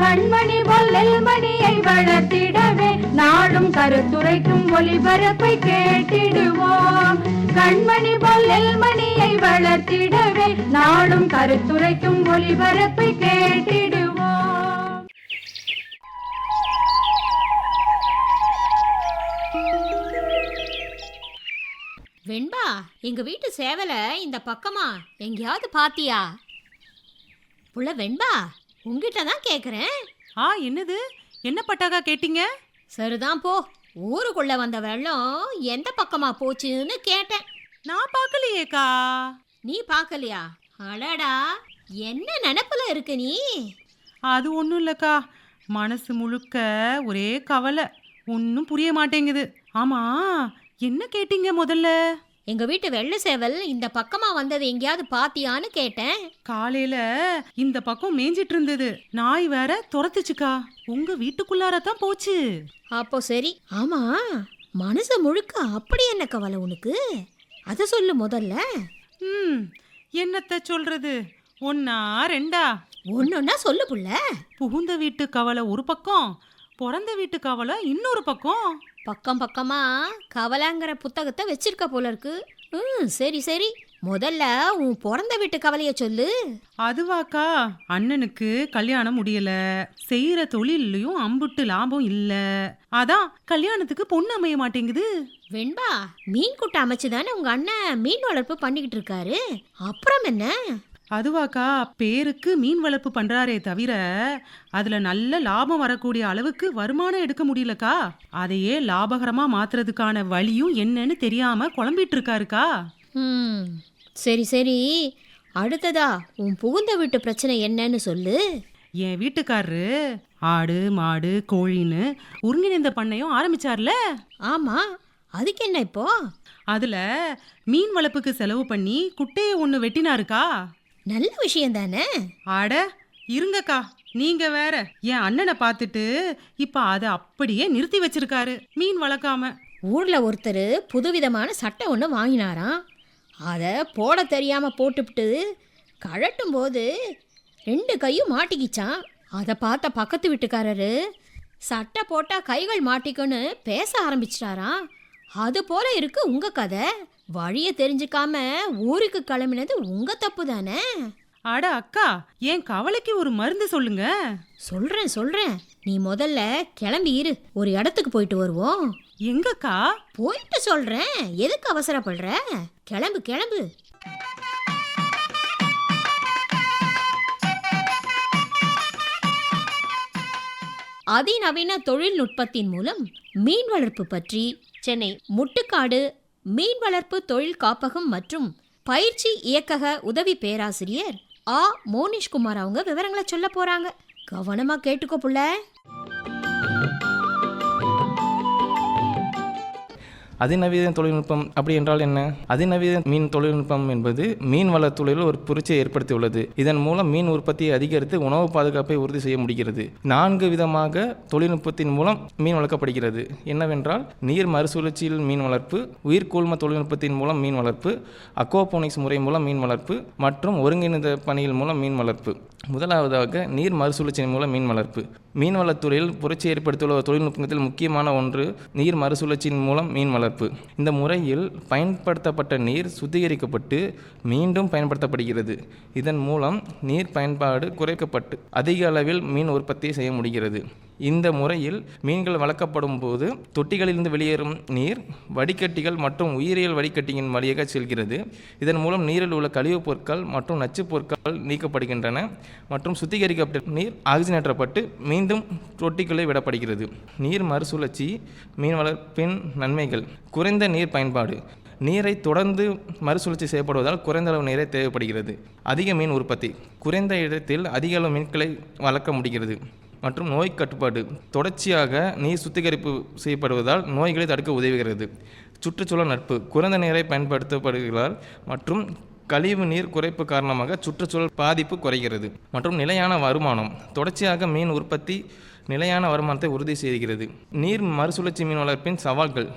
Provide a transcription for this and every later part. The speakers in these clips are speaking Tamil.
கண்மணி பொல்லில் மணியை வளர்த்திடவே நாடும் கருத்துரைக்கும் ஒளிபரப்பை கேட்டிடுவோம். கண்மணி பொல்லில் மணியை வளர்த்திடவே நாடும் கருத்துரைக்கும் ஒளிபரப்பை கேட்டிடுவோம். வெண்பா எங்க வீட்டு சேவல இந்த பக்கமா எங்கேயாவது பாத்தியா? புள்ள வெண்பா உங்ககிட்ட தான் கேக்குறேன். ஆ என்னது? என்ன பட்டாக்கா கேட்டீங்க? சரிதான் போ. ஊருக்குள்ள வந்த வெள்ளம் எந்த பக்கமா போச்சுன்னு கேட்டேன். நான் பார்க்கலையேக்கா. நீ பார்க்கலையா? அடடா என்ன நினப்புல இருக்கு நீ? அது ஒன்றும் இல்லைக்கா. மனசு முழுக்க ஒரே கவலை. ஒன்றும் புரிய மாட்டேங்குது. ஆமா என்ன கேட்டீங்க முதல்ல? எங்க வீட்டு வெள்ளை சேவல் இந்த பக்கமா வந்தது எங்கேயாவது பாத்தியான்னு கேட்டேன். காலையில இந்த பக்கம் மேய்ஞ்சிட்டு இருந்தது. நாய் வேற துரத்துச்சுக்கா. உங்க வீட்டுக்குள்ளார தான் போச்சு. அப்போ சரி. ஆமா மனசு முழுக்க அப்படி என்ன கவலை உனக்கு? அதை சொல்லு முதல்ல. ம் என்னத்த சொல்றது? ஒன்னா ரெண்டா? ஒன்னொன்னா சொல்லு புள்ள. புகுந்த வீட்டு கவலை ஒரு பக்கம் பிறந்த வீட்டு கவலை இன்னொரு பக்கம். பக்கம் பக்கமா கவலைங்கிற புத்தகத்தை வச்சிருக்க போல இருக்கு. ம் சரி சரி. முதல்ல உன் பிறந்த வீட்டு கவலைய சொல்லு. அதுவாக்கா அண்ணனுக்கு கல்யாணம் முடியல. செய்யற தொழில்லையும் அம்புட்டு லாபம் இல்ல. அதான் கல்யாணத்துக்கு பொண்ணு அமைய மாட்டேங்குது. வெண்பா மீன் குட்டை அமைச்சு தானே உங்க அண்ணன் மீன் வளர்ப்பு பண்ணிக்கிட்டு இருக்காரு? அப்புறம் என்ன? அதுவாக்கா பேருக்கு மீன் வளர்ப்பு பண்றாரே தவிர அதுல நல்ல லாபம் வரக்கூடிய அளவுக்கு வருமானம் எடுக்க முடியலக்கா? அதையே லாபகரமா மாத்துறதுக்கான வழியும் என்னன்னு தெரியாம குழம்பிட்டு இருக்காருக்கா ம் சரி சரி. அடுத்ததா உன் புகுந்த வீட்டு பிரச்சனை என்னன்னு சொல்லு. என் வீட்டுக்காரரு ஆடு மாடு கோழின்னு ஒருங்கிணைந்த பண்ணையும் ஆரம்பிச்சார்ல? ஆமா அதுக்கு என்ன இப்போ? அதுல மீன் வளர்ப்புக்கு செலவு பண்ணி குட்டையை ஒண்ணு வெட்டினாருக்கா? நல்ல விஷயம் தானே? அட இருங்கக்கா. நீங்க வேற என் அண்ணனை பார்த்துட்டு இப்ப அதை அப்படியே நிறுத்தி வச்சிருக்காரு மீன் வளர்க்காம. ஊர்ல ஒருத்தர் புதுவிதமான சட்டை ஒன்று வாங்கினாராம். அதை போட தெரியாம போட்டுவிட்டு கழட்டும் போது ரெண்டு கையும் மாட்டிக்கிச்சான் அதை பார்த்த பக்கத்து வீட்டுக்காரரு சட்டை போட்டா கைகள் மாட்டிக்குன்னு பேச ஆரம்பிச்சிட்டாராம். அது போல இருக்கு உங்க கதை. வழியை தெரிஞ்சுக்காம ஊருக்கு கிளம்பினது உங்க தப்பு தானே? அட அக்கா என் கவலைக்கு ஒரு மருந்து சொல்லுங்க. சொல்றேன் சொல்றேன். நீ முதல்ல கிளம்பி இரு. ஒரு இடத்துக்கு போயிட்டு வருவோம். எங்கக்கா? போயிட்டு சொல்றேன். எதுக்கு அவசரப்படுற? கிளம்பு கிளம்பு. அதிநவீன தொழில்நுட்பத்தின் மூலம் மீன் வளர்ப்பு பற்றி சென்னை முட்டுக்காடு மீன் வளர்ப்பு தொழில் காப்பகம் மற்றும் பயிற்சி இயக்கக உதவி பேராசிரியர் ஆ. மோனிஷ்குமார் அவங்க விவரங்களை சொல்ல போறாங்க. கவனமா கேட்டுக்கோ புள்ள. அதிநவீன தொழில்நுட்பம் அப்படி என்றால் என்ன? அதிநவீன மீன் தொழில்நுட்பம் என்பது மீன் வளத் தொழிலில் ஒரு புரட்சியை ஏற்படுத்தியுள்ளது. இதன் மூலம் மீன் உற்பத்தியை அதிகரித்து உணவு பாதுகாப்பை உறுதி செய்ய முடிகிறது. நான்கு விதமாக தொழில்நுட்பத்தின் மூலம் மீன் வளர்க்கப்படுகிறது. என்னவென்றால் நீர் மறுசுழற்சியில் மீன் வளர்ப்பு உயிர்கூழ்ம தொழில்நுட்பத்தின் மூலம் மீன் வளர்ப்பு அக்வாபோனிக்ஸ் முறை மூலம் மீன் வளர்ப்பு மற்றும் ஒருங்கிணைந்த பணிகள் மூலம் மீன் வளர்ப்பு. முதலாவதாக நீர் மறுசுழற்சியின் மூலம் மீன் வளர்ப்பு. மீன்வளத்துறையில் புரட்சி ஏற்படுத்தியுள்ள ஒரு தொழில்நுட்பத்தில் முக்கியமான ஒன்று நீர் மறுசுழற்சியின் மூலம் மீன் வளர்ப்பு. இந்த முறையில் பயன்படுத்தப்பட்ட நீர் சுத்திகரிக்கப்பட்டு மீண்டும் பயன்படுத்தப்படுகிறது. இதன் மூலம் நீர் பயன்பாடு குறைக்கப்பட்டு அதிக அளவில் மீன் உற்பத்தி செய்ய முடிகிறது. இந்த முறையில் மீன்கள் வளர்க்கப்படும் போது தொட்டிகளிலிருந்து வெளியேறும் நீர் வடிகட்டிகள் மற்றும் உயிரியல் வடிகட்டியின் வழியாக செல்கிறது. இதன் மூலம் நீரில் உள்ள கழிவுப் பொருட்கள் மற்றும் நச்சுப் பொருட்கள் நீக்கப்படுகின்றன மற்றும் சுத்திகரிக்கப்பட்ட நீர் ஆக்சிஜனேற்றப்பட்டு மீண்டும் தொட்டிக்குள்ளே விடப்படுகிறது. நீர் மறுசுழற்சி மீன் வளர்ப்பின் நன்மைகள் குறைந்த நீர் பயன்பாடு நீரை தொடர்ந்து மறுசுழற்சி செய்யப்படுவதால் குறைந்த அளவு நீரை தேவைப்படுகிறது. அதிக மீன் உற்பத்தி குறைந்த இடத்தில் அதிக அளவு மீன்களை வளர்க்க முடிகிறது. மற்றும் நோய் கட்டுப்பாடு. தொடர்ச்சியாக நீர் சுத்திகரிப்பு செய்யப்படுவதால் நோய்களை தடுக்க உதவுகிறது. சுற்றுச்சூழல் நட்பு. குறைந்த நீரை பயன்படுத்தப்படுகிறார் மற்றும் கழிவு நீர் குறைப்பு காரணமாக சுற்றுச்சூழல் பாதிப்பு குறைகிறது மற்றும் நிலையான வருமானம். தொடர்ச்சியாக மீன் உற்பத்தி நிலையான வருமானத்தை உறுதி செய்கிறது. நீர் மறுசுழற்சி மீன் வளர்ப்பின் சவால்கள்.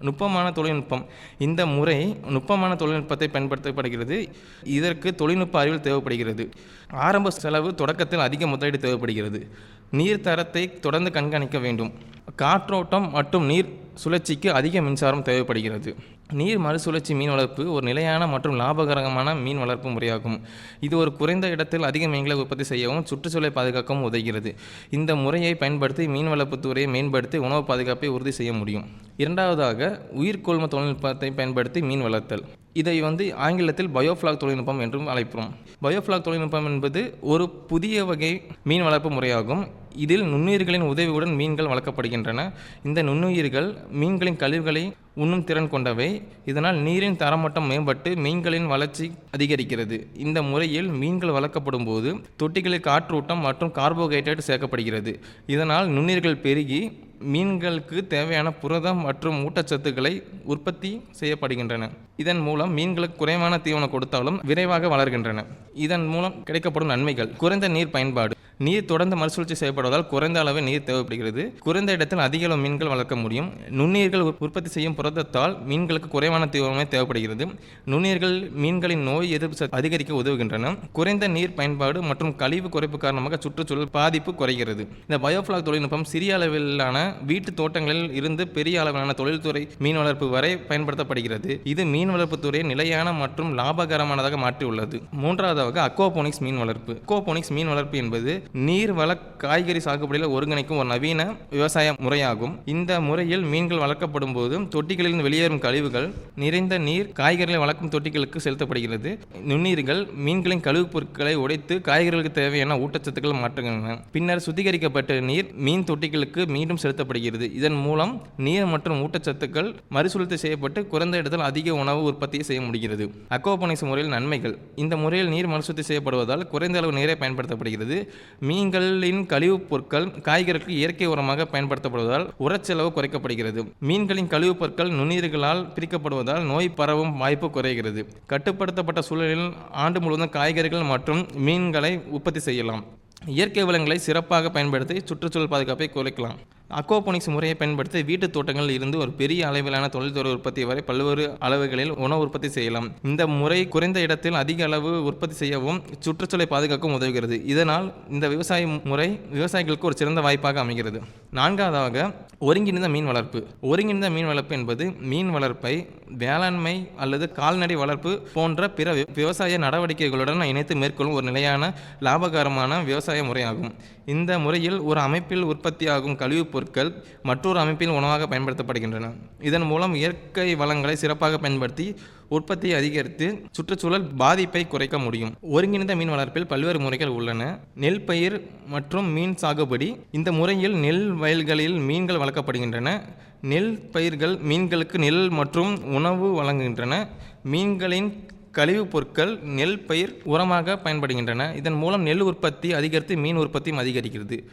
நுட்பமான தொழில்நுட்பம். இந்த முறை நுட்பமான தொழில்நுட்பத்தை பயன்படுத்தப்படுகிறது. இதற்கு தொழில்நுட்ப அறிவில் தேவைப்படுகிறது. ஆரம்ப செலவு தொடக்கத்தில் அதிக முதலீடு தேவைப்படுகிறது. நீர் தரத்தை தொடர்ந்து கண்காணிக்க வேண்டும். காற்றோட்டம் மற்றும் நீர் சுழற்சிக்கு அதிக மின்சாரம் தேவைப்படுகிறது. நீர் மறுசுழற்சி மீன் வளர்ப்பு ஒரு நிலையான மற்றும் லாபகரமான மீன் வளர்ப்பு முறையாகும். இது ஒரு குறைந்த இடத்தில் அதிக மீன்களை உற்பத்தி செய்யவும் சுற்றுச்சூழலை பாதுகாக்கவும் உதவுகிறது. இந்த முறையை பயன்படுத்தி மீன் வளர்ப்பு துறையை மேம்படுத்தி உணவு பாதுகாப்பை உறுதி செய்ய முடியும். இரண்டாவதாக உயிர்கொள்ம தொழில்நுட்பத்தை பயன்படுத்தி மீன் வளர்த்தல். இதை வந்து ஆங்கிலத்தில் பயோஃப்ளாக் தொழில்நுட்பம் என்றும் அழைப்போம். பயோஃப்ளாக் தொழில்நுட்பம் என்பது ஒரு புதிய வகை மீன் வளர்ப்பு முறையாகும். இதில் நுண்ணுயிர்களின் உதவியுடன் மீன்கள் வளர்க்கப்படுகின்றன. இந்த நுண்ணுயிர்கள் மீன்களின் கழிவுகளை உண்ணும் திறன் கொண்டவை. இதனால் நீரின் தரமட்டம் மேம்பட்டு மீன்களின் வளர்ச்சி அதிகரிக்கிறது. இந்த முறையில் மீன்கள் வளர்க்கப்படும் போது தொட்டிகளில் காற்றூட்டம் மற்றும் கார்போஹைட்ரேட் சேர்க்கப்படுகிறது. இதனால் நுண்ணுயிர்கள் பெருகி மீன்களுக்கு தேவையான புரதம் மற்றும் ஊட்டச்சத்துக்களை உற்பத்தி செய்யப்படுகின்றன. இதன் மூலம் மீன்களுக்கு குறைவான தீவனம் கொடுத்தாலும் விரைவாக வளர்கின்றன. இதன் மூலம் கிடைக்கப்படும் நன்மைகள் குறைந்த நீர் பயன்பாடு நீர் தொடர்ந்து மறுசுழற்சி செய்யப்படுவதால் குறைந்த அளவு நீர் தேவைப்படுகிறது. குறைந்த இடத்தில் அதிக அளவு மீன்கள் வளர்க்க முடியும். நுண்ணுயிர்கள் உற்பத்தி செய்யும் புரதத்தால் மீன்களுக்கு குறைவான தீவிரமே தேவைப்படுகிறது. நுண்ணுயிர்கள் மீன்களின் நோய் எதிர்ப்பு அதிகரிக்க உதவுகின்றன. குறைந்த நீர் பயன்பாடு மற்றும் கழிவு குறைப்பு காரணமாக சுற்றுச்சூழல் பாதிப்பு குறைகிறது. இந்த பயோஃபிளாக் தொழில்நுட்பம் சிறிய அளவிலான வீட்டு தோட்டங்களில் இருந்து பெரிய அளவிலான தொழில்துறை மீன் வளர்ப்பு வரை பயன்படுத்தப்படுகிறது. இது மீன் வளர்ப்பு துறையை நிலையான மற்றும் லாபகரமானதாக மாற்றியுள்ளது. மூன்றாவதாக அக்வாபோனிக்ஸ் மீன் வளர்ப்பு. அக்வாபோனிக்ஸ் மீன் வளர்ப்பு என்பது நீர்வள காய்கறி சாகுபடியில் ஒருங்கிணைக்கும் ஒரு நவீன விவசாய முறையாகும். இந்த முறையில் மீன்கள் வளர்க்கப்படும் போது தொட்டிகளில் வெளியேறும் கழிவுகள் நிறைந்த நீர் காய்கறிகளை வளர்க்கும் தொட்டிகளுக்கு செலுத்தப்படுகிறது. நுண்ணீர்கள் மீன்களின் கழிவுப் பொருட்களை உடைத்து காய்கறிகளுக்கு தேவையான ஊட்டச்சத்துக்கள் மாற்றுகின்றன. பின்னர் சுத்திகரிக்கப்பட்ட நீர் மீன் தொட்டிகளுக்கு மீண்டும் செலுத்தப்படுகிறது. இதன் மூலம் நீர் மற்றும் ஊட்டச்சத்துக்கள் மறுசுழற்சி செய்யப்பட்டு குறைந்த இடத்தில் அதிக உணவு உற்பத்தியை செய்ய முடிகிறது. அக்வாபோனிக்ஸ் முறையில் நன்மைகள். இந்த முறையில் நீர் மறுசுத்தி செய்யப்படுவதால் குறைந்த அளவு நீரை பயன்படுத்தப்படுகிறது. மீன்களின் கழிவுப் பொருட்கள் காய்கறிகளுக்கு இயற்கை உரமாக பயன்படுத்தப்படுவதால் உரச்செலவு குறைக்கப்படுகிறது. மீன்களின் கழிவுப் பொருட்கள் நுண்ணுயிர்களால் பிரிக்கப்படுவதால் நோய் பரவும் வாய்ப்பு குறைகிறது. கட்டுப்படுத்தப்பட்ட சூழலில் ஆண்டு முழுவதும் காய்கறிகள் மற்றும் மீன்களை உற்பத்தி செய்யலாம். இயற்கை வளங்களை சிறப்பாக பயன்படுத்தி சுற்றுச்சூழல் பாதுகாப்பை குறைக்கலாம். அக்வாபோனிக்ஸ் முறையை பயன்படுத்தி வீட்டு தோட்டங்களில் இருந்து ஒரு பெரிய அளவிலான தொழில்துறை உற்பத்தி வரை பல்வேறு அளவுகளில் உணவு உற்பத்தி செய்யலாம். இந்த முறை குறைந்த இடத்தில் அதிக அளவு உற்பத்தி செய்யவும் சுற்றுச்சூழலை பாதுகாக்கவும் உதவுகிறது. இதனால் இந்த விவசாய முறை விவசாயிகளுக்கு ஒரு சிறந்த வாய்ப்பாக அமைகிறது. நான்காவதாக ஒருங்கிணைந்த மீன் வளர்ப்பு. ஒருங்கிணைந்த மீன் வளர்ப்பு என்பது மீன் வளர்ப்பை வேளாண்மை அல்லது கால்நடை வளர்ப்பு போன்ற பிற வி- விவசாய நடவடிக்கைகளுடன் இணைத்து மேற்கொள்ளும் ஒரு நிலையான லாபகரமான விவசாய முறையாகும். இந்த முறையில் ஒரு அமைப்பில் உற்பத்தியாகும் கழிவுப் பொருட்கள் மற்றொரு அமைப்பில் உணவாக பயன்படுத்தப்படுகின்றன. இதன் மூலம் இயற்கை வளங்களை சிறப்பாக பயன்படுத்தி உற்பத்தியை அதிகரித்து சுற்றுச்சூழல் பாதிப்பை குறைக்க முடியும். ஒருங்கிணைந்த மீன் வளர்ப்பில் பல்வேறு முறைகள் உள்ளன. நெல் பயிர் மற்றும் மீன் சாகுபடி. இந்த முறையில் நெல் வயல்களில் மீன்கள் வளர்க்கப்படுகின்றன. நெல் பயிர்கள் மீன்களுக்கு நெல் மற்றும் உணவு வழங்குகின்றன. மீன்களின் கழிவுப் பொருட்கள் நெல் பயிர் உரமாக பயன்படுகின்றன. இதன் மூலம் நெல் உற்பத்தி அதிகரித்து மீன் உற்பத்தியும் அதிகரிக்கிறது.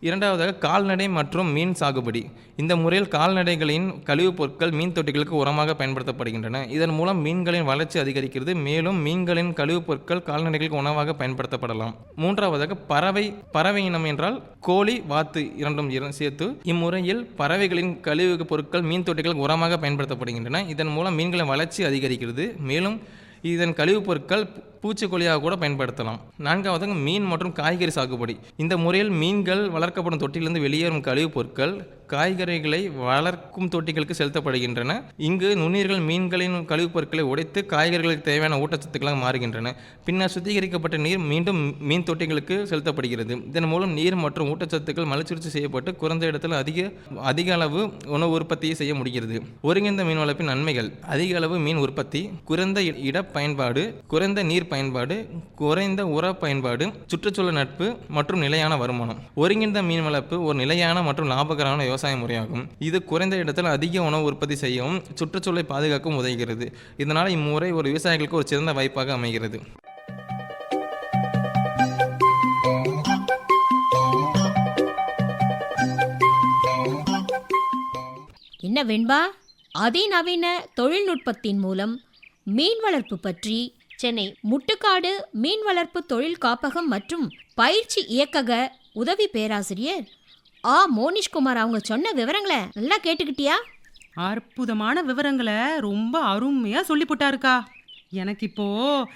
இரண்டாவதாக கால்நடை மற்றும் மீன் சாகுபடி. இந்த முறையில் கால்நடைகளின் கழிவுப் பொருட்கள் மீன் தொட்டிகளுக்கு உரமாக பயன்படுத்தப்படுகின்றன. இதன் மூலம் மீன்களின் வளர்ச்சி அதிகரிக்கிறது. மேலும் மீன்களின் கழிவுப் பொருட்கள் கால்நடைகளுக்கு உணவாக பயன்படுத்தப்படலாம். மூன்றாவதாக பறவை பறவை இனம் என்றால் கோழி வாத்து இரண்டும் சேர்த்து இம்முறையில் பறவைகளின் கழிவு பொருட்கள் மீன் தொட்டிகளுக்கு உரமாக பயன்படுத்தப்படுகின்றன. இதன் மூலம் மீன்களின் வளர்ச்சி அதிகரிக்கிறது. மேலும் இதன் கழிவுப் பொருட்கள் பூச்சிக்கொல்லியாக கூட பயன்படுத்தலாம். நான்காவதாக மீன் மற்றும் காய்கறி சாகுபடி. இந்த முறையில் மீன்கள் வளர்க்கப்படும் தொட்டியிலிருந்து வெளியேறும் கழிவுப் பொருட்கள் காய்கறிகளை வளர்க்கும் தொட்டிகளுக்கு செலுத்தப்படுகின்றன. இங்கு நுண்ணுயிர்கள் மீன்களின் கழிவுப் பொருட்களை உடைத்து காய்கறிகளுக்கு தேவையான ஊட்டச்சத்துக்களாக மாறுகின்றன. பின்னர் சுத்திகரிக்கப்பட்ட நீர் மீண்டும் மீன் தொட்டிகளுக்கு செலுத்தப்படுகிறது. இதன் மூலம் நீர் மற்றும் ஊட்டச்சத்துக்கள் மறுசுழற்சி செய்யப்பட்டு குறைந்த இடத்தில் அதிக அதிக அளவு உணவு உற்பத்தியை செய்ய முடிகிறது. ஒருங்கிணைந்த மீன் வளர்ப்பின் நன்மைகள். அதிக அளவு மீன் உற்பத்தி குறைந்த இட பயன்பாடு குறைந்த நீர் பயன்பாடு குறைந்த உர பயன்பாடு சுற்றுச்சூழல் நட்பு மற்றும் நிலையான வருமானம். ஒருங்கிணைந்த மீன் வளர்ப்பு ஒரு நிலையான மற்றும் லாபகரமான விவசாய முறையாகும். இது குறைந்த இடத்தில் அதிக உணவு உற்பத்தி செய்யவும் சுற்றுச்சூழலை பாதுகாக்கவும் உதவுகிறது. இதனால் இம்முறை ஒரு விவசாயிகளுக்கு ஒரு சிறந்த வாய்ப்பாக அமைகிறது. என்ன வெண்பா? அதிநவீன தொழில்நுட்பத்தின் மூலம் மீன் வளர்ப்பு பற்றி சென்னை முட்டுக்காடு மீன் வளர்ப்பு தொழில் காப்பகம் மற்றும் பயிற்சி இயக்கக உதவி பேராசிரியர். ஆ மோனிஷ்குமார் அவங்க சொன்ன விவரங்களை நல்லா கேட்டுக்கிட்டியா? அற்புதமான விவரங்களை ரொம்ப அருமையா சொல்லி போட்டாருக்கா. எனக்கு இப்போ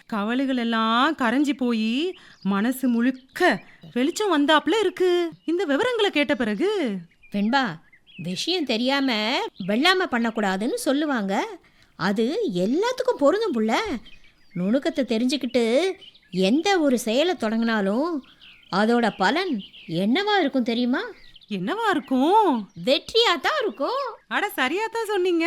கவலைகள் எல்லாம் கரைஞ்சி போய் மனசு முழுக்க வெளிச்சம் வந்தாப்புல இருக்கு. இந்த விவரங்களை கேட்ட பிறகு வெண்பா விஷயம் தெரியாம வெள்ளாம பண்ணக்கூடாதுன்னு சொல்லுவாங்க. அது எல்லாத்துக்கும் பொருந்தும் புள்ள. நுணுக்கத்தை தெரிஞ்சுக்கிட்டு எந்த ஒரு செயலை தொடங்கினாலும் அதோட பலன் என்னவா இருக்கும் தெரியுமா? என்னவா இருக்கும்? வெற்றியா தான் இருக்கும். அட சரியா தான் சொன்னீங்க.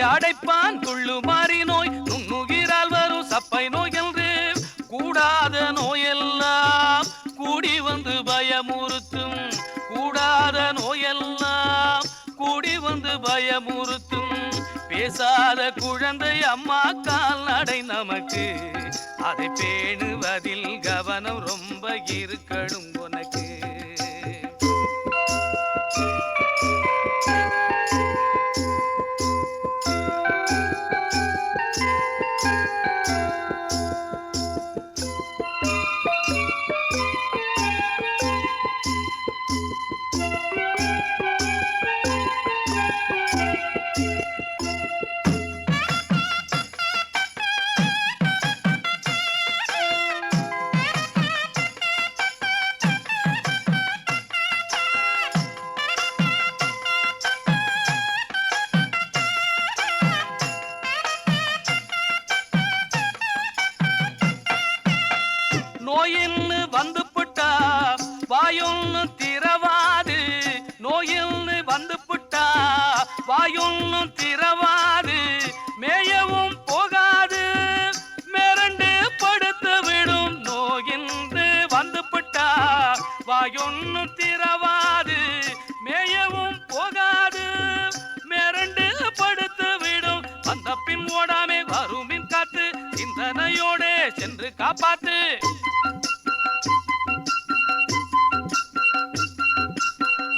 அடைப்பான் துள்ளு மாறி நோய் நுண்ணுகிறால் வரும் சப்பை நோய் என்று கூடாத நோயெல்லாம் கூடி வந்து பயமுறுத்தும். கூடாத நோயெல்லாம் கூடி வந்து பயமுறுத்தும். பேசாத குழந்தை அம்மா கால் நடை நமக்கு. அதை பேணுவதில் கவனம் ரொம்ப இருக்கணும்.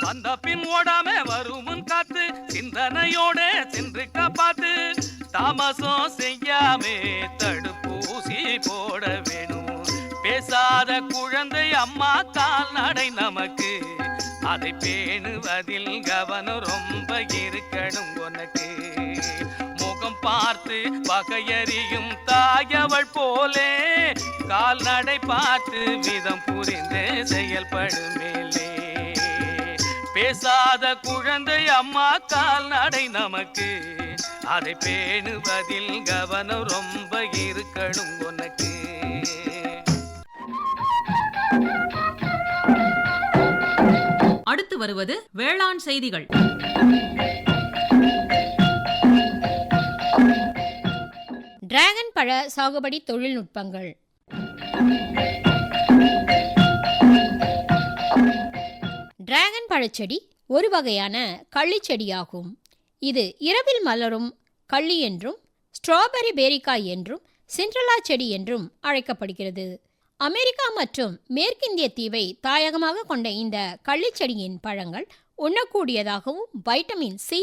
வந்த பின் ஓடாம வருமுன் காத்து சிந்தனையோட சென்று காப்பாத்து. தாமசம் செய்யாமே தடுப்பூசி போட வேணும். பேசாத குழந்தை அம்மா கால்நடை நமக்கு. அதை பேணுவதில் கவனம் ரொம்ப இருக்கணும் உனக்கு. பார்த்து பகையறியும் தாயவள் போலே கால்நடை பார்த்து விதம் புரிந்து செயல்படும் மேலே. பேசாத குழந்தை அம்மா கால்நடை நமக்கு அதை பேணுவதில் கவனம் ரொம்ப இருக்கணும் உனக்கு. அடுத்து வருவது வேளாண் செய்திகள். டிராகன் பழ சாகுபடி தொழில்நுட்பங்கள். டிராகன் பழச்செடி ஒரு வகையான கள்ளிச்செடியாகும் இது இரவில் மலரும் கள்ளி என்றும் ஸ்ட்ராபெரி பேரிக்காய் என்றும் சிண்ட்ரலா செடி என்றும் அழைக்கப்படுகிறது. அமெரிக்கா மற்றும் மேற்கிந்திய தீவை தாயகமாக கொண்ட இந்த கள்ளிச்செடியின் பழங்கள் உண்ணக்கூடியதாகவும் வைட்டமின் சி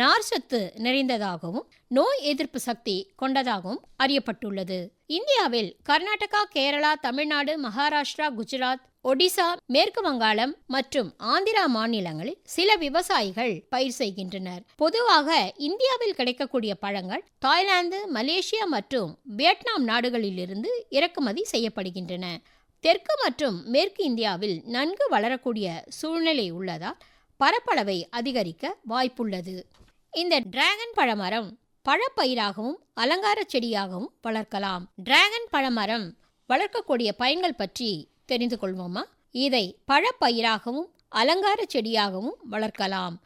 நார்ச்சத்து நிறைந்ததாகவும் நோய் எதிர்ப்பு சக்தி கொண்டதாகவும் அறியப்பட்டுள்ளது. இந்தியாவில் கர்நாடகா கேரளா தமிழ்நாடு மகாராஷ்டிரா குஜராத் ஒடிசா மேற்கு வங்காளம் மற்றும் ஆந்திரா மாநிலங்களில் சில விவசாயிகள் பயிர் செய்கின்றனர். பொதுவாக இந்தியாவில் கிடைக்கக்கூடிய பழங்கள் தாய்லாந்து மலேசியா மற்றும் வியட்நாம் நாடுகளிலிருந்து இறக்குமதி செய்யப்படுகின்றன. தெற்கு மற்றும் மேற்கு இந்தியாவில் நன்கு வளரக்கூடிய சூழ்நிலை உள்ளதால் பரப்பளவை அதிகரிக்க வாய்ப்புள்ளது. இந்த டிராகன் பழமரம் பழப்பயிராகவும் அலங்கார செடியாகவும் வளர்க்கலாம். டிராகன் பழமரம் வளர்க்கக்கூடிய பயன்கள் பற்றி தெரிந்து கொள்வோமா? இதை பழப்பயிராகவும் அலங்கார செடியாகவும் வளர்க்கலாம்.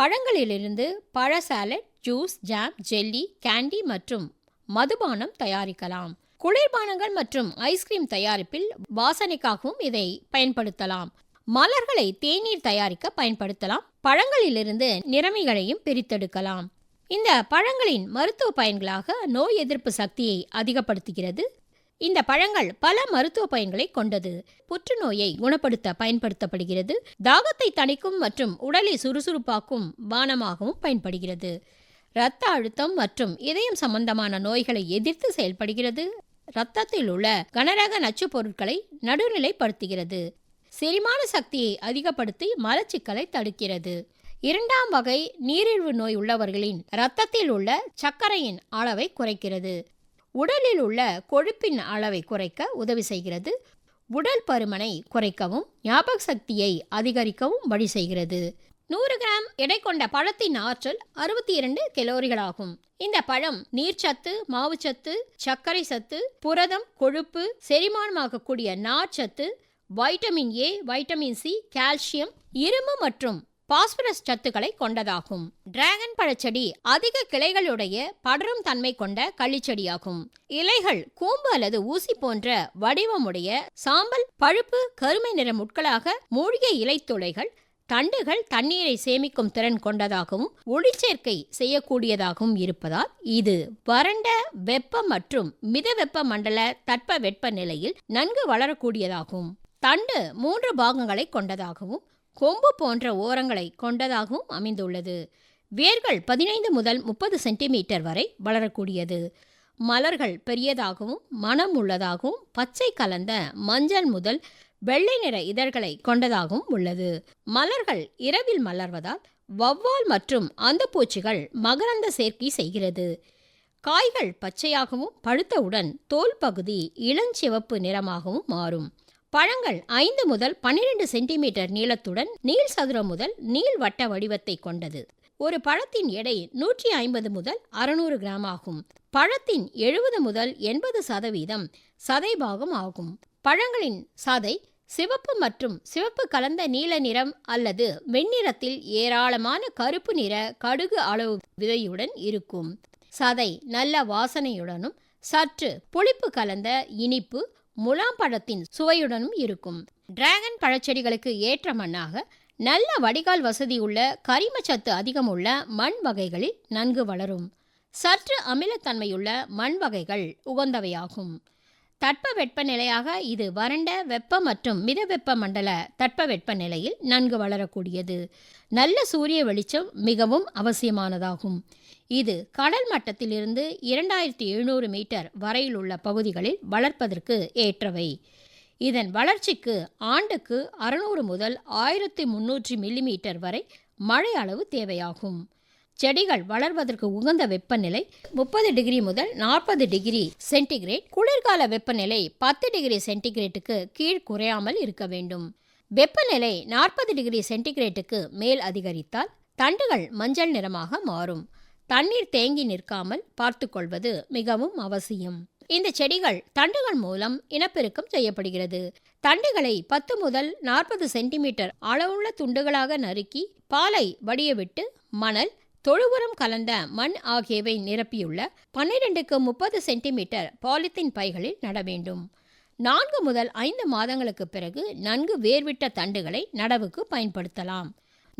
பழங்களிலிருந்து பழ salad juice jam jelly candy மற்றும் மதுபானம் தயாரிக்கலாம். குளிர்பானங்கள் மற்றும் ஐஸ்கிரீம் தயாரிப்பில் வாசனைக்காகவும் இதை பயன்படுத்தலாம். மலர்களை தேநீர் தயாரிக்க பயன்படுத்தலாம். பழங்களிலிருந்து நிறமிகளையும் பிரித்தெடுக்கலாம். இந்த பழங்களின் மருத்துவ பயன்களாக நோய் எதிர்ப்பு சக்தியை அதிகப்படுத்துகிறது. இந்த பழங்கள் பல மருத்துவ பயன்களை கொண்டது. புற்றுநோயை குணப்படுத்த பயன்படுத்தப்படுகிறது. தாகத்தை தணிக்கும் மற்றும் உடலை சுறுசுறுப்பாக்கும் பானமாகவும் பயன்படுகிறது. இரத்த அழுத்தம் மற்றும் இதயம் சம்பந்தமான நோய்களை எதிர்த்து செயல்படுகிறது. இரத்தத்தில் உள்ள கனரக நச்சுப் பொருட்களை நடுநிலைப்படுத்துகிறது. செரிமான சக்தியை அதிகப்படுத்தி மலச்சிக்கலை தடுக்கிறது. இரண்டாம் வகை நீரிழிவு நோய் உள்ளவர்களின் இரத்தத்தில் உள்ள சர்க்கரையின் அளவை குறைக்கிறது. உடலில் உள்ள கொழுப்பின் அளவை குறைக்க உதவி செய்கிறது. உடல் பருமனை குறைக்கவும் ஞாபக சக்தியை அதிகரிக்கவும் வழி செய்கிறது. நூறு கிராம் எடை கொண்ட பழத்தின் ஆற்றல் அறுபத்தி இரண்டு கெலோரிகளாகும். இந்த பழம் நீர்ச்சத்து மாவுச்சத்து சர்க்கரை சத்து புரதம் கொழுப்பு செரிமானமாகக்கூடிய நார்ச்சத்து vitamin A vitamin C calcium இரும்பு மற்றும் பாஸ்பரஸ் சத்துக்களை கொண்டதாகும். டிராகன் பழச்செடி அதிக கிளைகளுடைய படரும் தன்மை கொண்ட கள்ளிச்செடியாகும். இலைகள் கூம்பு அல்லது ஊசி போன்ற வடிவமுடைய சாம்பல் பழுப்பு கருமை நிற முட்களாக மூழ்கிய இலைத்துளைகள் தண்டுகள் தண்ணீரை சேமிக்கும் திறன் கொண்டதாகவும் ஒளிச்சேர்க்கை செய்யக்கூடியதாகவும் இருப்பதால் இது வறண்ட வெப்ப மற்றும் மித வெப்ப மண்டல தட்ப வெப்ப நிலையில் நன்கு வளரக்கூடியதாகும். தண்டு மூன்று பாகங்களை கொண்டதாகவும் கொம்பு போன்ற ஓரங்களை கொண்டதாகவும் அமைந்துள்ளது. வேர்கள் பதினைந்து முதல் முப்பது சென்டிமீட்டர் வரை வளரக்கூடியது. மலர்கள் பெரியதாகவும் மனம் உள்ளதாகவும் பச்சை கலந்த மஞ்சள் முதல் வெள்ளை நிற இதழ்களை கொண்டதாகவும் உள்ளது. மலர்கள் இரவில் மலர்வதால் வௌவால் மற்றும் அந்துப்பூச்சிகள் மகரந்த சேர்க்கை செய்கிறது. காய்கள் பச்சையாகவும் பழுத்தவுடன் தோல் பகுதி இளஞ்சிவப்பு நிறமாகவும் மாறும். பழங்கள் ஐந்து முதல் பன்னிரண்டு சென்டிமீட்டர் நீளத்துடன் நீள் சதுரம் முதல் நீள் வட்ட வடிவத்தை கொண்டது. ஒரு பழத்தின் எடை நூற்றி ஐம்பது முதல் அறுநூறு கிராம் ஆகும். பழத்தின் எழுபது முதல் எண்பது சதவீதம் சதை பாகம் ஆகும். பழங்களின் சதை சிவப்பு மற்றும் சிவப்பு கலந்த நீல நிறம் அல்லது வெண்ணிறத்தில் ஏராளமான கருப்பு நிற கடுகு அளவு விதையுடன் இருக்கும். சதை நல்ல வாசனையுடனும் சற்று புளிப்பு கலந்த இனிப்பு முலாம்பழத்தின் சுவையுடனும் இருக்கும். டிராகன் பழச்செடிகளுக்கு ஏற்ற மண்ணாக நல்ல வடிகால் வசதி உள்ள கரிமச்சத்து அதிகமுள்ள மண் வகைகளில் நன்கு வளரும். சற்று அமிலத்தன்மையுள்ள மண் வகைகள் உகந்தவையாகும். தட்ப நிலையாக இது வறண்ட வெப்ப மற்றும் மிதவெப்ப மண்டல தட்ப நிலையில் நன்கு வளரக்கூடியது. நல்ல சூரிய வெளிச்சம் மிகவும் அவசியமானதாகும். இது கடல் மட்டத்திலிருந்து இரண்டாயிரத்தி எழுநூறு மீட்டர் வரையிலுள்ள பகுதிகளில் வளர்ப்பதற்கு ஏற்றவை. இதன் வளர்ச்சிக்கு ஆண்டுக்கு அறுநூறு முதல் ஆயிரத்தி முன்னூற்றி மில்லிமீட்டர் வரை மழை அளவு தேவையாகும். செடிகள் வளர்வதற்கு உகந்த வெப்பநிலை முப்பது டிகிரி முதல் நாற்பது டிகிரி சென்டிகிரேட் குளிர்கால வெப்பநிலை பத்து டிகிரி சென்டிகிரேட்டுக்கு கீழ் குறையாமல் இருக்க வேண்டும். வெப்பநிலை நாற்பது டிகிரி சென்டிகிரேட்டுக்கு மேல் அதிகரித்தால் தண்டுகள் மஞ்சள் நிறமாக மாறும். தண்ணீர் தேங்கி நிற்காமல் பார்த்துக்கொள்வது மிகவும் அவசியம். இந்த செடிகள் தண்டுகள் மூலம் இனப்பெருக்கம் செய்யப்படுகிறது. தண்டுகளை பத்து முதல் நாற்பது சென்டிமீட்டர் அளவுள்ள துண்டுகளாக நறுக்கி பாலை வடியவிட்டு மணல் தொழுவுரம் கலந்த மண் ஆகியவை நிரப்பியுள்ள பன்னிரெண்டுக்கு முப்பது சென்டிமீட்டர் பாலித்தீன் பைகளில் நட வேண்டும். நான்கு முதல் ஐந்து மாதங்களுக்கு பிறகு நன்கு வேர்விட்ட தண்டுகளை நடவுக்கு பயன்படுத்தலாம்.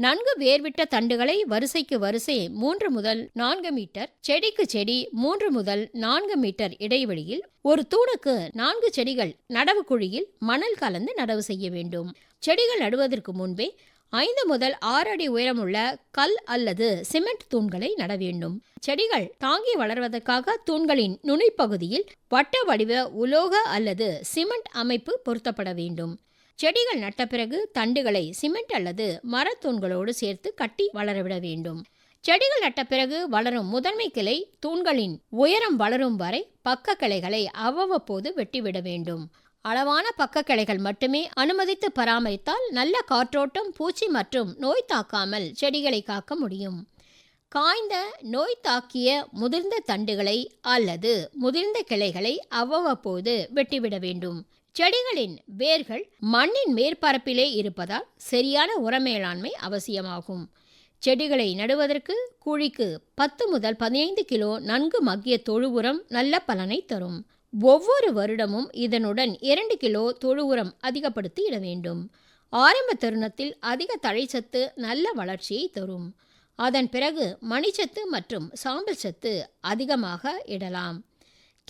நன்கு வேர்விட்ட தண்டுகளை வரிசைக்கு வரிசை மூன்று முதல் நான்கு மீட்டர் செடிக்கு செடி மூன்று முதல் நான்கு மீட்டர் இடைவெளியில் ஒரு தூணுக்கு நான்கு செடிகள் நடவு குழியில் மணல் கலந்து நடவு செய்ய வேண்டும். செடிகள் நடுவதற்கு முன்பே ஐந்து முதல் ஆறு அடி உயரமுள்ள கல் அல்லது சிமெண்ட் தூண்களை நட வேண்டும். செடிகள் தாங்கி வளர்வதற்காக தூண்களின் நுனிப்பகுதியில் வட்ட வடிவ உலோக அல்லது சிமெண்ட் அமைப்பு பொருத்தப்பட வேண்டும். செடிகள் நட்ட பிறகு தண்டுகளை சிமெண்ட் அல்லது மரத்தூண்களோடு சேர்த்து கட்டி வளரவிட வேண்டும். செடிகள் நட்ட பிறகு வளரும் முதன்மை கிளை தூண்களின் உயரம் வளரும் வரை பக்க கிளைகளை அவ்வப்போது வெட்டிவிட வேண்டும். அளவான பக்க கிளைகள் மட்டுமே அனுமதித்து பராமரித்தால் நல்ல காற்றோட்டம் பூச்சி மற்றும் நோய் தாக்காமல் செடிகளை காக்க முடியும். காய்ந்த நோய் தாக்கிய முதிர்ந்த தண்டுகளை அல்லது முதிர்ந்த கிளைகளை அவ்வப்போது வெட்டிவிட வேண்டும். செடிகளின் வேர்கள் மண்ணின் மேற்பரப்பிலே இருப்பதால் சரியான உரமேலாண்மை அவசியமாகும். செடிகளை நடுவதற்கு குழிக்கு பத்து முதல் பதினைந்து கிலோ நன்கு மக்கிய தொழு உரம் நல்ல பலனை தரும். ஒவ்வொரு வருடமும் இதனுடன் இரண்டு கிலோ தொழு உரம் அதிகப்படுத்தி இட வேண்டும். ஆரம்ப தருணத்தில் அதிக தழைச்சத்து நல்ல வளர்ச்சியை தரும். அதன் பிறகு மணிச்சத்து மற்றும் சாம்பல் சத்து அதிகமாக இடலாம்.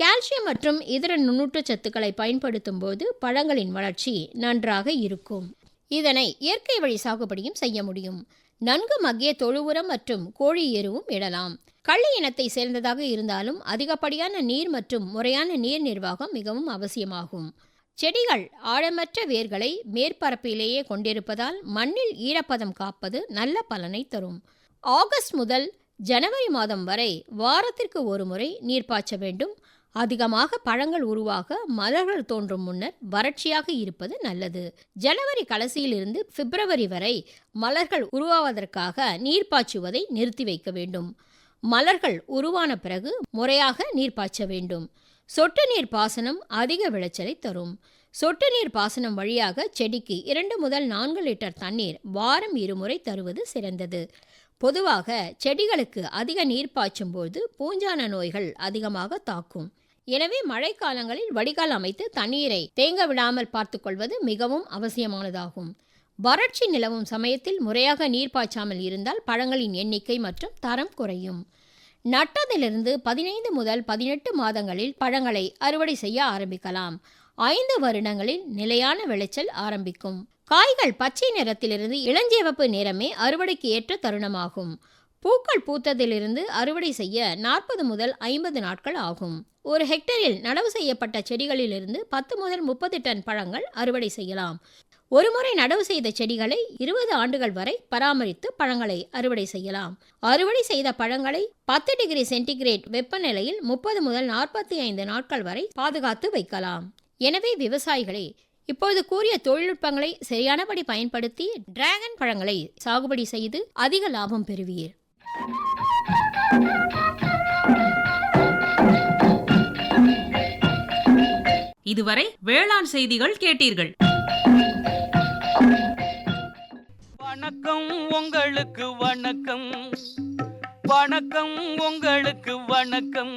கால்சியம் மற்றும் இதர நுண்ணூட்டச் சத்துக்களை பயன்படுத்தும் போது பழங்களின் வளர்ச்சி நன்றாக இருக்கும். இதனை இயற்கை வழி சாகுபடியும் செய்ய முடியும். நன்கு மக்கிய தொழு உரம் மற்றும் கோழி எருவும் இடலாம். கள்ளி இனத்தை சேர்ந்ததாக இருந்தாலும் அதிகப்படியான நீர் மற்றும் முறையான நீர் நிர்வாகம் மிகவும் அவசியமாகும். செடிகள் ஆழமற்ற வேர்களை மேற்பரப்பிலேயே கொண்டிருப்பதால் மண்ணில் ஈரப்பதம் காப்பது நல்ல பலனை தரும். ஆகஸ்ட் முதல் ஜனவரி மாதம் வரை வாரத்திற்கு ஒரு முறை நீர் பாய்ச்ச வேண்டும். அதிகமாக பழங்கள் உருவாக மலர்கள் தோன்றும் முன்னர் வறட்சியாக இருப்பது நல்லது. ஜனவரி கடைசியிலிருந்து பிப்ரவரி வரை மலர்கள் உருவாவதற்காக நீர் பாய்ச்சுவதை நிறுத்தி வைக்க வேண்டும். மலர்கள் உருவான பிறகு முறையாக நீர் பாய்ச்ச வேண்டும். சொட்டு நீர் பாசனம் அதிக விளைச்சலை தரும். சொட்டு நீர் பாசனம் வழியாக செடிக்கு இரண்டு முதல் நான்கு லிட்டர் தண்ணீர் வாரம் இருமுறை தருவது சிறந்தது. பொதுவாக செடிகளுக்கு அதிக நீர் பாய்ச்சும் போது பூஞ்சான நோய்கள் அதிகமாக தாக்கும். எனவே மழைக்காலங்களில் வடிகால் அமைத்து தண்ணீரை தேங்க விடாமல் பார்த்துக்கொள்வது மிகவும் அவசியமானதாகும். வறட்சி நிலவும் சமயத்தில் முறையாக நீர் பாய்ச்சாமல் இருந்தால் பழங்களின் எண்ணிக்கை மற்றும் தரம் குறையும். நட்டதிலிருந்து பதினைந்து முதல் பதினெட்டு மாதங்களில் பழங்களை அறுவடை செய்ய ஆரம்பிக்கலாம். ஐந்து வருடங்களில் நிலையான விளைச்சல் ஆரம்பிக்கும். காய்கள் பச்சை நிறத்திலிருந்து இளஞ்சிவப்பு நிறமே அறுவடைக்கு ஏற்ற தருணமாகும். பூக்கள் பூத்ததிலிருந்து அறுவடை செய்ய நாற்பது முதல் ஐம்பது நாட்கள் ஆகும். ஒரு ஹெக்டரில் நடவு செய்யப்பட்ட செடிகளிலிருந்து பத்து முதல் முப்பது டன் பழங்கள் அறுவடை செய்யலாம். ஒருமுறை நடவு செய்த செடிகளை இருபது ஆண்டுகள் வரை பராமரித்து பழங்களை அறுவடை செய்யலாம். அறுவடை செய்த பழங்களை பத்து டிகிரி சென்டிகிரேட் வெப்பநிலையில் முப்பது முதல் நாற்பத்தி ஐந்து நாட்கள் வரை பாதுகாத்து வைக்கலாம். எனவே விவசாயிகளே இப்பொழுது கூறிய தொழில்நுட்பங்களை சரியானபடி பயன்படுத்தி டிராகன் பழங்களை சாகுபடி செய்து அதிக லாபம் பெறுவீர். இதுவரை வேளாண் செய்திகள் கேட்டீர்கள். வணக்கம் உங்களுக்கு வணக்கம். வணக்கம் உங்களுக்கு வணக்கம்.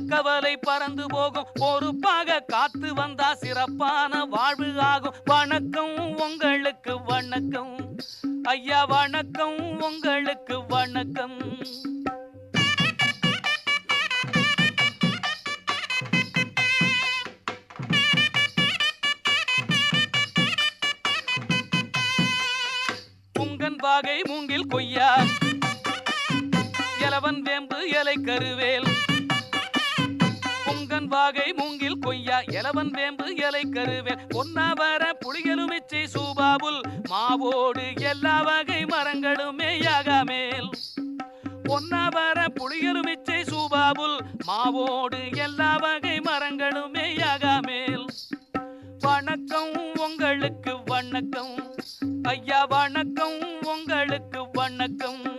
மனக்கவலை பறந்து போகும். பொறுப்பாக காத்து வந்தா சிறப்பான வாழ்வு ஆகும். வணக்கம் உங்களுக்கு வணக்கம். ஐயா வணக்கம் உங்களுக்கு வணக்கம். புங்கன் வாகை மூங்கில் கொய்யா. இளவன் வேம்பு இலை கருவேல். கொய்யா வேம்பு எலை கருவேல் பொன்னாவர புளியலுமிச்சை சூபாபுல் மாவோடு எல்லா வகை மரங்களுமே யாகாமேல். பொன்னாவர புளியலுமிச்சை சூபாபுல் மாவோடு எல்லா வகை மரங்களுமே யாகாமேல். வணக்கம் உங்களுக்கு வணக்கம். ஐயா வணக்கம் உங்களுக்கு வணக்கம்.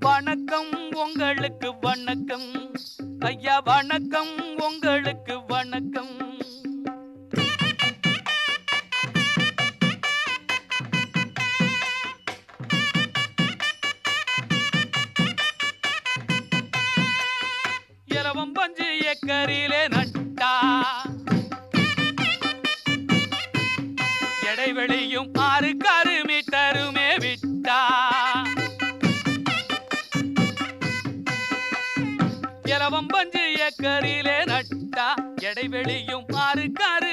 வணக்கம் உங்களுக்கு வணக்கம். ஐயா வணக்கம் உங்களுக்கு வணக்கம். இரவம் பஞ்சு ஏக்கரிலே நட்டா. இடைவெளியும் ஏக்கரிலே நட்டா எடைவெளியும் ஆறு காரு